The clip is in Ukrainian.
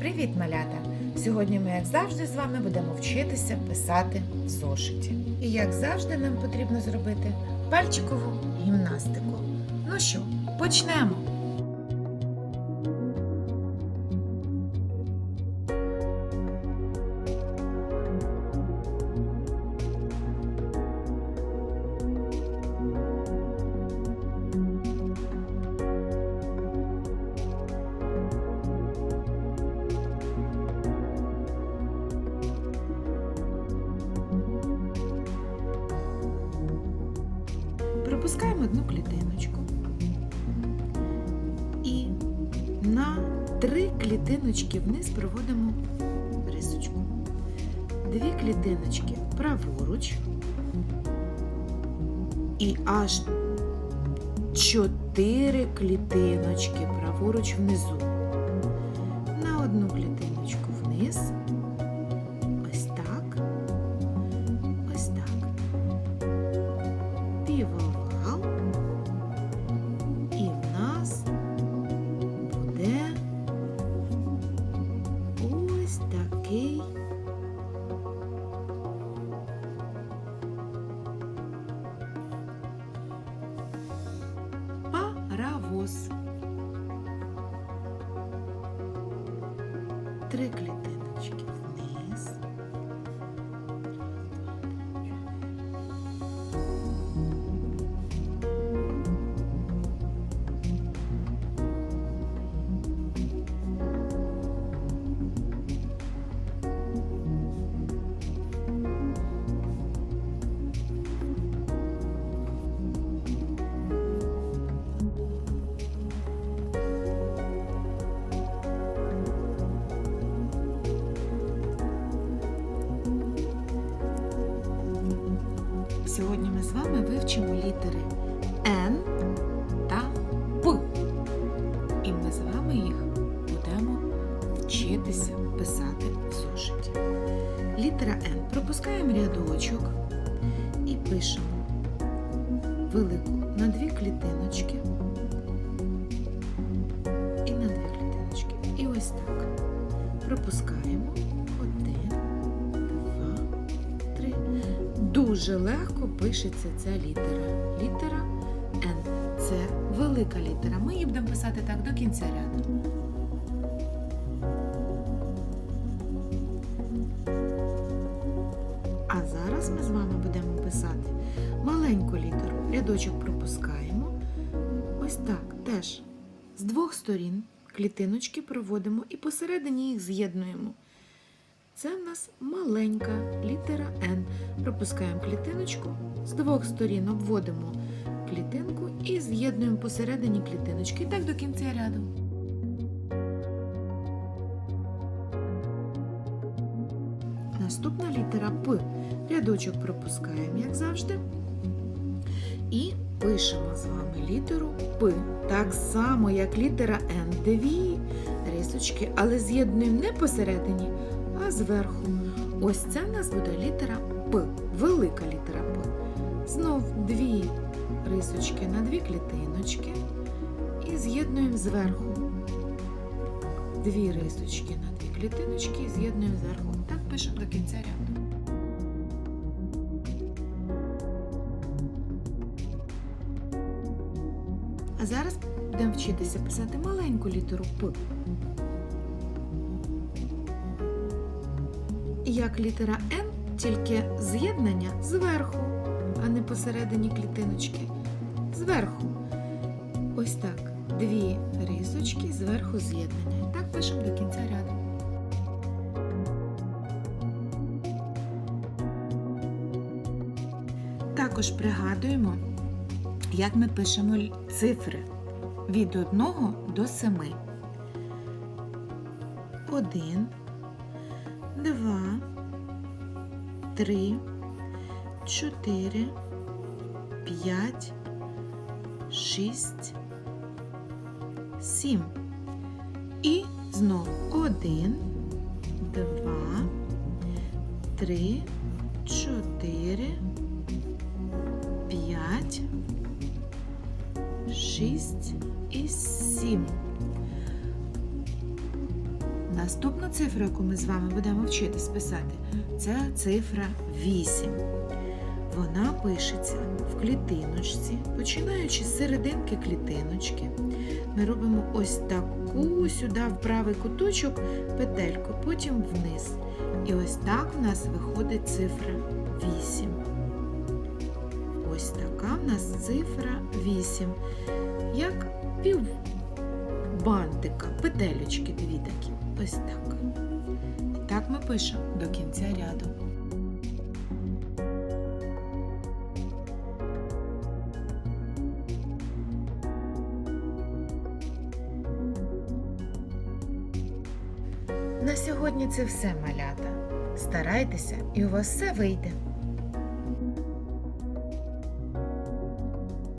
Привіт, малята! Сьогодні ми, як завжди, з вами будемо вчитися писати в зошиті. І як завжди, нам потрібно зробити пальчикову гімнастику. Ну що, почнемо! Одну клітиночку. І на три клітиночки вниз проводимо рисочку. Дві клітиночки праворуч. І аж чотири клітиночки праворуч внизу. Такий паровоз. Три клітиночки вивчимо літери Н та П. І ми з вами їх будемо вчитися писати в зошиті. Літера Н. Пропускаємо рядочок і пишемо велику на дві клітиночки. І на дві клітиночки. І ось так. Пропускаємо Дуже легко пишеться ця літера. Літера Н. Це велика літера. Ми її будемо писати так до кінця ряду. А зараз ми з вами будемо писати маленьку літеру. Рядочок пропускаємо. Ось так. Теж з двох сторін клітиночки проводимо і посередині їх з'єднуємо. Це в нас маленька літера Н. Пропускаємо клітиночку, з двох сторін обводимо клітинку і з'єднуємо посередині клітиночки. І так до кінця ряду. Наступна літера П. Рядочок пропускаємо, як завжди. І пишемо з вами літеру П. Так само, як літера Н. Дві рисочки, але з'єднуємо не посередині, а зверху. Ось це в нас буде літера П, велика літера П. Знов дві рисочки на дві клітиночки і з'єднуємо зверху. Дві рисочки на дві клітиночки і з'єднуємо зверху. Так пишемо до кінця ряду. А зараз будемо вчитися писати маленьку літеру П. як літера Н, тільки з'єднання зверху, а не посередині клітиночки. Зверху. Ось так. Дві рисочки зверху з'єднання. Так пишемо до кінця ряду. Також пригадуємо, як ми пишемо цифри від 1 до 7. 1, два, три, чотири, п'ять, шість, сім. І знов один, два, три, чотири, п'ять, шість і сім. Наступну цифру, яку ми з вами будемо вчитись писати, це цифра 8. Вона пишеться в клітиночці, починаючи з серединки клітиночки. Ми робимо ось таку сюди в правий куточок петельку, потім вниз. І ось так в нас виходить цифра 8. Ось така в нас цифра 8. Як пів бантика, петелечки дві такі. Ось так. І так ми пишемо до кінця ряду. На сьогодні це все малята. Старайтеся, і у вас все вийде.